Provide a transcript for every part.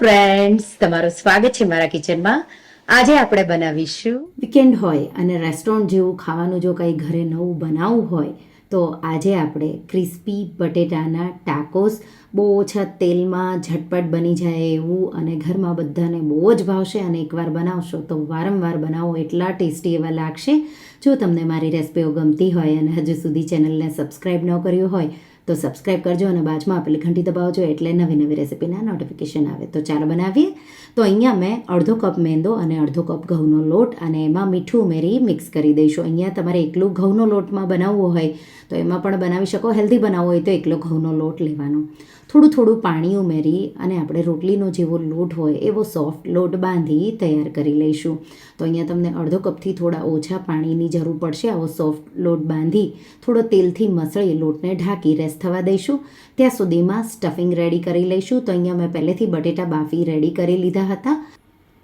Friends તમારું સ્વાગત છે મારા કિચનમાં આજે આપણે બનાવીશું વીકેન્ડ હોય અને રેસ્ટોરન્ટ જેવું ખાવાનું જો કંઈ ઘરે નવું બનાવવું હોય, તો આજે આપણે ક્રિસ્પી બટેટાના ટાકોસ બહુ ઓછા તેલમાં ઝટપટ બની જાય એવું અને ઘરમાં બધાને બહુ જ ભાવશે અને એકવાર બનાવશો તો વારંવાર બનાવો, એટલા ટેસ્ટી એવા લાગશે. જો તમને મારી રેસિપીઓ ગમતી હોય અને હજુ સુધી ચેનલને સબસ્ક્રાઈબ ન કર્યું હોય તો સબસ્ક્રાઈબ કરજો અને બાજુમાં આપેલી ઘંટી દબાવજો એટલે નવી નવી રેસિપીના નોટિફિકેશન આવે. તો ચાલો બનાવીએ. તો અહીંયા મેં અડધો કપ મેંદો અને અડધો કપ ઘઉંનો લોટ અને એમાં મીઠું ઉમેરી મિક્સ કરી દઈશું. અહીંયા તમારે એકલું ઘઉંનો લોટમાં બનાવવો હોય તો એમાં પણ બનાવી શકો. હેલ્ધી બનાવવો હોય તો એકલો ઘઉંનો લોટ લેવાનો. થોડું થોડું પાણી ઉમેરી અને આપણે રોટલીનો જેવો લોટ હોય એવો સોફ્ટ લોટ બાંધી તૈયાર કરી લઈશું. તો અહીંયા તમને અડધો કપથી થોડા ઓછા પાણીની જરૂર પડશે. આવો સોફ્ટ લોટ બાંધી થોડો તેલથી મસળી લોટને ઢાંકી રેસ્ટ થવા દઈશું. ત્યાં સુધીમાં સ્ટફિંગ રેડી કરી લઈશું. તો અહીંયા મેં પહેલેથી બટેટા બાફી રેડી કરી લીધા હતા.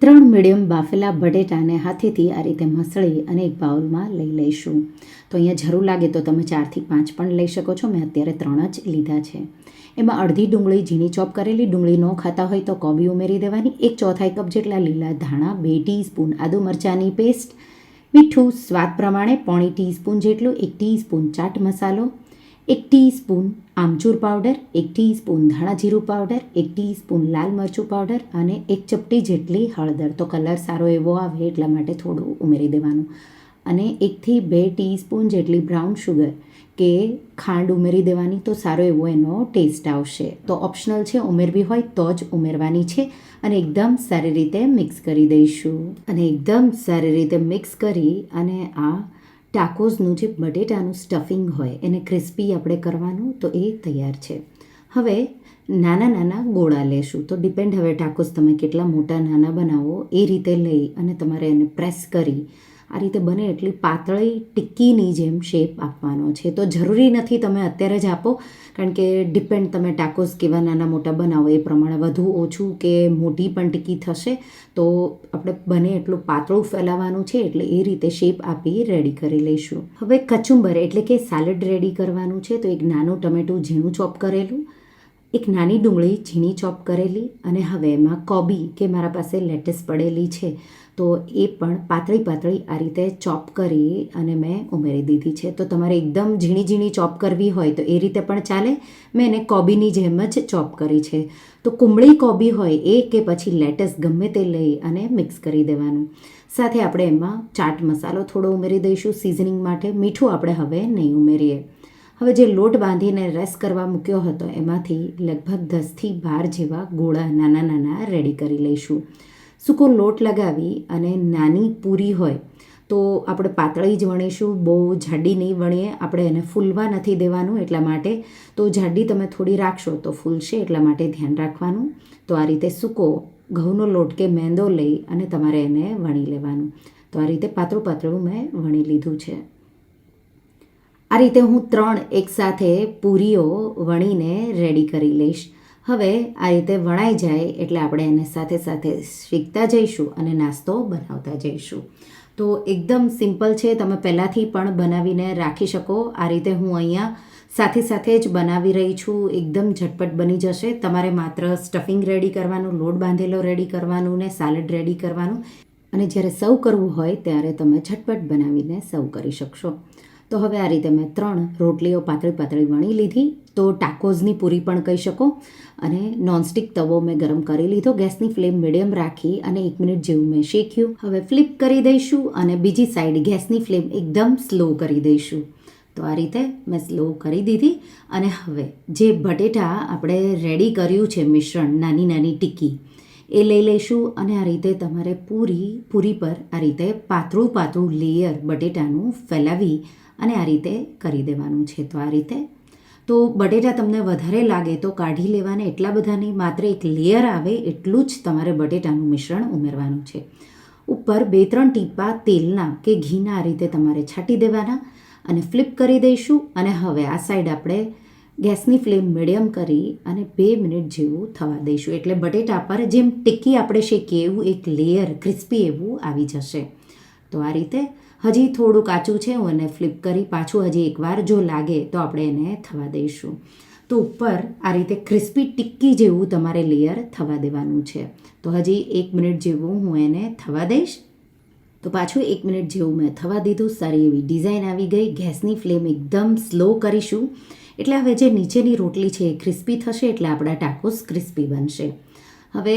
ત્રણ મીડિયમ બાફેલા બટેટાને હાથેથી આ રીતે મસળી અને એક બાઉલમાં લઈ લઈશું. તો અહીંયા જરૂર લાગે તો તમે ચારથી પાંચ પણ લઈ શકો છો. મેં અત્યારે ત્રણ જ લીધા છે. એમાં અડધી ડુંગળી ઝીણી ચોપ કરેલી ડુંગળી ન ખાતા હોય તો કોબી ઉમેરી દેવાની. એક ચોથાઈ કપ જેટલા લીલા ધાણા, બે ટીસ્પૂન આદુ મરચાંની પેસ્ટ, મીઠું સ્વાદ પ્રમાણે પોણી ટીસ્પૂન જેટલું, એક ટીસ્પૂન ચાટ મસાલો એક ટીસ્પૂન આમચૂર પાવડર, એક ટીસ્પૂન ધાણા જીરું પાવડર, એક ટીસ્પૂન લાલ મરચું પાવડર અને એક ચપટી જેટલી હળદર. તો કલર સારો એવો આવે એટલા માટે થોડું ઉમેરી દેવાનું. અને એકથી બે ટીસ્પૂન જેટલી બ્રાઉન શુગર કે ખાંડ ઉમેરી દેવાની તો સારો એવો એનો ટેસ્ટ આવશે. તો ઓપ્શનલ છે ઉમેરવી હોય તો જ ઉમેરવાની છે અને એકદમ સારી રીતે મિક્સ કરી દઈશું. અને એકદમ સારી રીતે મિક્સ કરી અને આ ટાકોઝનું જે બટેટાનું સ્ટફિંગ હોય, એને ક્રિસ્પી આપણે કરવાનું તો એ તૈયાર છે. હવે નાના નાના ગોળા લેશું. તો ડિપેન્ડ હવે ટાકોસ તમે કેટલા મોટા, નાના બનાવો, એ રીતે લઈ અને તમારે એને પ્રેસ કરી આ રીતે બને એટલી પાતળી ટિક્કીની જેમ શેપ આપવાનો છે. તો જરૂરી નથી તમે અત્યારે જ આપો, કારણ કે ડિપેન્ડ તમે ટાકોસ કેવા નાના મોટા બનાવો, એ પ્રમાણે વધુ ઓછું કે મોટી પણ ટિક્કી થશે, તો આપણે બને એટલું પાતળું ફેલાવવાનું છે, એટલે એ રીતે શેપ આપી રેડી કરી લઈશું. હવે કચુંબર એટલે કે સેલડ રેડી કરવાનું છે, તો એક નાનું ટમેટું ઝીણું ચોપ કરેલું એક નાની ડુંગળી ઝીણી ચોપ કરેલી અને હવે એમાં કોબી કે મારા પાસે લેટેસ પડેલી છે, તો એ પણ પાતળી પાતળી આ રીતે ચોપ કરી અને મેં ઉમેરી દીધી છે. તો તમારે એકદમ ઝીણી ઝીણી ચોપ કરવી હોય તો એ રીતે પણ ચાલે. મેં એને કોબીની જેમ જ ચોપ કરી છે. તો કુંબળી કોબી હોય એ કે પછી લેટેસ ગમે તે લઈ અને મિક્સ કરી દેવાનું. સાથે આપણે એમાં ચાટ મસાલો થોડો ઉમેરી દઈશું સિઝનિંગ માટે. મીઠું આપણે હવે નહીં ઉમેરીએ. હવે જે લોટ બાંધીને રસ કરવા મૂક્યો હતો, એમાંથી લગભગ દસથી બાર જેવા ગોળા નાના નાના રેડી કરી લઈશું. સૂકો લોટ લગાવી અને નાની પૂરી હોય તો આપણે પાતળી જ વણીશું, બહુ જાડી નહીં વણીએ, આપણે એને ફૂલવા નથી દેવાનું એટલા માટે. તો જાડી તમે થોડી રાખશો તો ફૂલશે એટલા માટે ધ્યાન રાખવાનું. તો આ રીતે સૂકો ઘઉંનો લોટ કે મેંદો લઈ અને તમારે એને વણી લેવાનું. તો આ રીતે પાતળું પાતળું મેં વણી લીધું છે. આ રીતે હું ત્રણ એકસાથે પૂરીઓ વણીને રેડી કરી લઈશ. હવે આ રીતે વણાઈ જાય એટલે આપણે એને સાથે સાથે શીખતા જઈશું અને નાસ્તો બનાવતા જઈશું. તો એકદમ સિમ્પલ છે, તમે પહેલાંથી પણ બનાવીને રાખી શકો. આ રીતે હું અહીંયા સાથે સાથે જ બનાવી રહી છું. એકદમ ઝટપટ બની જશે. તમારે માત્ર સ્ટફિંગ રેડી કરવાનું, લોટ બાંધેલો રેડી કરવાનું ને સાલડ રેડી કરવાનું. અને જ્યારે સર્વ કરવું હોય ત્યારે તમે ઝટપટ બનાવીને સર્વ કરી શકશો. તો હવે આ રીતે મેં ત્રણ રોટલીઓ પાતળી પાતળી વણી લીધી. તો ટાકોઝની પૂરી પણ કહી શકો. અને નોનસ્ટિક તવો મેં ગરમ કરી લીધો. ગેસની ફ્લેમ મીડિયમ રાખી અને એક મિનિટ જેવું મેં શેક્યું. હવે ફ્લિપ કરી દઈશું અને બીજી સાઈડ ગેસની ફ્લેમ એકદમ સ્લો કરી દઈશું. તો આ રીતે મેં સ્લો કરી દીધી. અને હવે જે બટેટા આપણે રેડી કર્યું છે મિશ્રણ નાની નાની ટિક્કી એ લઈ લઈશું અને આ રીતે તમારે પૂરી પૂરી પર આ રીતે પાતળું પાતળું લેયર બટેટાનું ફેલાવી અને આ રીતે કરી દેવાનું છે. તો આ રીતે. તો બટેટા તમને વધારે લાગે તો કાઢી લેવાને એટલા બધા નહીં માત્ર એક લેયર આવે એટલું જ તમારે બટેટાનું મિશ્રણ ઉમેરવાનું છે. ઉપર બે, ત્રણ ટીપા તેલના કે ઘીના આ રીતે તમારે છાંટી દેવાના અને ફ્લિપ કરી દઈશું અને હવે આ સાઈડ આપણે ગેસની ફ્લેમ મીડિયમ કરી અને બે મિનિટ જેવું થવા દઈશું. એટલે બટેટા પર જેમ ટિક્કી આપણે શેકીએ એવું એક લેયર ક્રિસ્પી એવું આવી જશે. તો આ રીતે હજી થોડું કાચું છે, હું એને ફ્લિપ કરી પાછું હજી એકવાર જો લાગે તો આપણે એને થવા દઈશું. તો ઉપર આ રીતે ક્રિસ્પી ટિક્કી જેવું તમારે લેયર થવા દેવાનું છે. તો હજી એક મિનિટ જેવું હું એને થવા દઈશ. તો પાછું એક મિનિટ જેવું મેં થવા દીધું. સારી એવી ડિઝાઇન આવી ગઈ. ગેસની ફ્લેમ એકદમ સ્લો કરીશું. એટલે હવે જે નીચેની રોટલી છે એ ક્રિસ્પી થશે એટલે આપણા ટાકોસ ક્રિસ્પી બનશે. હવે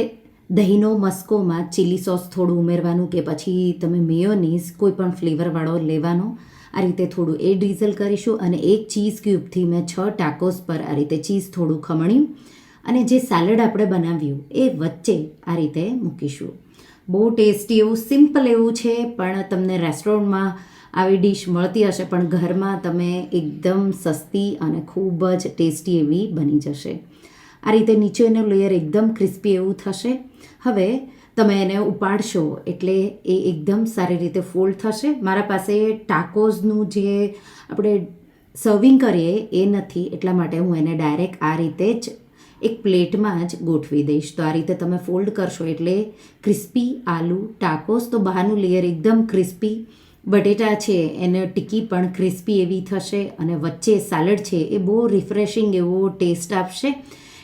દહીંનો મસ્કોમાં ચીલી સોસ થોડું ઉમેરવાનું કે પછી તમે મેયોનીઝ કોઈ પણ ફ્લેવરવાળો લેવાનો, આ રીતે થોડું એ ડીઝલ કરીશું અને એક ચીઝ ક્યુબથી મેં છ ટાકોસ પર આ રીતે ચીઝ થોડું ખમણ્યું અને જે સેલડ આપણે બનાવ્યું એ વચ્ચે આ રીતે મૂકીશું. બહુ ટેસ્ટી એવું સિમ્પલ એવું છે, પણ તમને રેસ્ટોરન્ટમાં આવી ડીશ મળતી હશે, પણ ઘરમાં તમે એકદમ સસ્તી અને ખૂબ જ ટેસ્ટી એવી બની જશે. આ રીતે નીચેનું લેયર એકદમ ક્રિસ્પી એવું થશે. હવે તમે એને ઉપાડશો એટલે એ એકદમ સારી રીતે ફોલ્ડ થશે. મારા પાસે ટાકોઝનું જે આપણે સર્વિંગ કરીએ એ નથી, એટલા માટે હું એને ડાયરેક્ટ આ રીતે જ એક પ્લેટમાં જ ગોઠવી દઈશ. તો આ રીતે તમે ફોલ્ડ કરશો એટલે ક્રિસ્પી આલુ ટાકોસ તો બહારનું લેયર એકદમ ક્રિસ્પી બટેટા છે, એને ટીકી પણ ક્રિસ્પી એવી થશે અને વચ્ચે સાલડ છે, એ બહુ રિફ્રેશિંગ એવો ટેસ્ટ આપશે.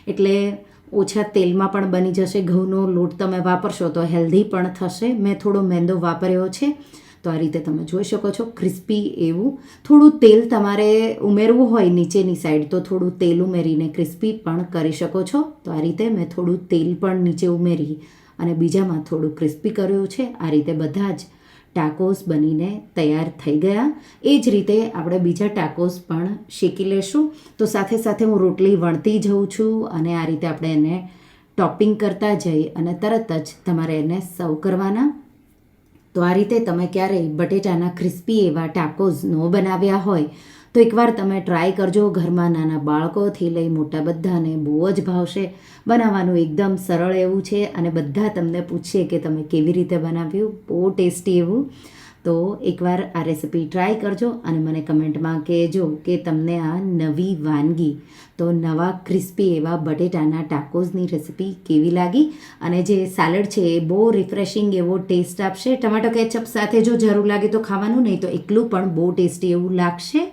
એટલે ઓછા તેલમાં પણ બની જશે, ઘઉંનો લોટ તમે વાપરશો તો હેલ્ધી પણ થશે. મેં થોડો મેંદો વાપર્યો છે, તો આ રીતે તમે જોઈ શકો છો, ક્રિસ્પી એવું. થોડું તેલ તમારે ઉમેરવું હોય નીચેની સાઈડ, તો થોડું તેલ ઉમેરીને ક્રિસ્પી પણ કરી શકો છો. તો આ રીતે મેં થોડું તેલ પણ નીચે ઉમેરી અને બીજામાં થોડું ક્રિસ્પી કર્યું છે. આ રીતે બધા જ ટાકોસ બનીને તૈયાર થઈ ગયા. એ જ રીતે આપણે બીજા ટાકોસ પણ શેકી લેશું. તો સાથે સાથે હું રોટલી વણતી જઉં છું અને આ રીતે આપણે એને ટોપિંગ કરતા જઈ અને તરત જ તમારે એને સર્વ કરવાના. તો આ રીતે તમે ક્યારેય બટેટાના ક્રિસ્પી એવા ટાકોઝ ન બનાવ્યા હોય તો એકવાર તમે ટ્રાય કરજો. ઘરમાં નાના બાળકોથી લઈ મોટા બધાને બહુ જ ભાવશે. બનાવવાનું એકદમ સરળ એવું છે અને બધા તમને પૂછશે કે તમે કેવી રીતે બનાવ્યું? બહુ ટેસ્ટી એવું. તો એકવાર આ રેસિપી ટ્રાય કરજો અને મને કમેન્ટમાં કહેજો કે તમને આ નવી વાનગી, તો નવા ક્રિસ્પી એવા બટેટાના ટાકોઝની રેસિપી કેવી લાગી? અને જે સાલડ છે એ બહુ રિફ્રેશિંગ એવો ટેસ્ટ આપશે. ટમાટો કેચઅપ સાથે જો જરૂર લાગે તો ખાવાનું, નહીં તો એકલું પણ બહુ ટેસ્ટી એવું લાગશે.